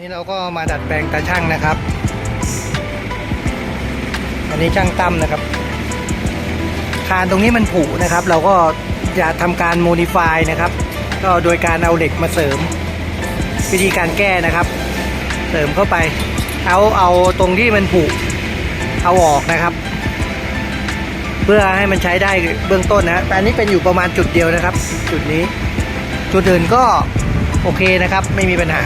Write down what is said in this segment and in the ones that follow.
นี่เราก็มาดัดแปลงตาช่างนะครับ อันนี้ช่างตั้มนะครับ คานตรงนี้มันผุนะครับ เราก็จะทำการโมดิฟายนะครับ ก็โดยการเอาเหล็กมาเสริม วิธีการแก้นะครับ เสริมเข้าไป เอาเอาตรงที่มันผุเอาออกนะครับ เพื่อให้มันใช้ได้เบื้องต้นนะแต่อันนี้เป็นอยู่ประมาณจุดเดียวนะครับ จุดนี้ จุดอื่นก็โอเคนะครับ ไม่มีปัญหา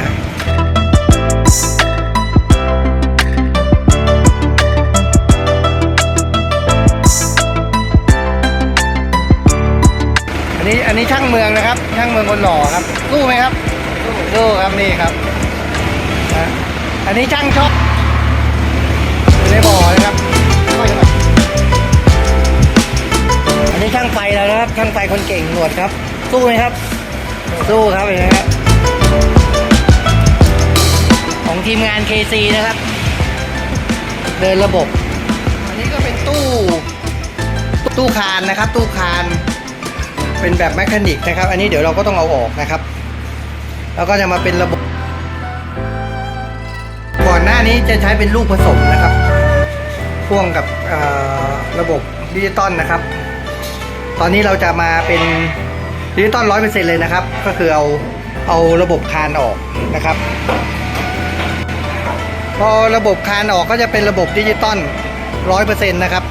นี้ช่างเมืองนะครับ ช่างเมืองคนหล่อครับสู้ไหมครับสู้ครับนี่ครับอันนี้ช่างชอบอยู่ในบ่อนะครับอันนี้ช่างไฟแล้วนะครับช่างไฟคนเก่งหนวดครับสู้ไหมครับสู้ครับเห็นไหมครับของทีมงาน KC นะครับ เดินระบบ อันนี้ก็เป็นตู้ตู้คานนะครับ ตู้คาน เป็นแบบแมคานิกนะครับ อันนี้เดี๋ยวเราก็ต้องเอาออกนะครับ แล้วก็จะมาเป็นระบบ ก่อนหน้านี้จะใช้เป็นลูกผสมนะครับพ่วงกับระบบดิจิตอลนะครับ ตอนนี้เราจะมาเป็นดิจิตอลร้อยเปอร์เซ็นเลยนะครับ ก็คือเอาเอาระบบคานออกนะครับ พอระบบคานออกก็จะเป็นระบบดิจิตอลร้อยเปอร์เซ็นต์นะครับ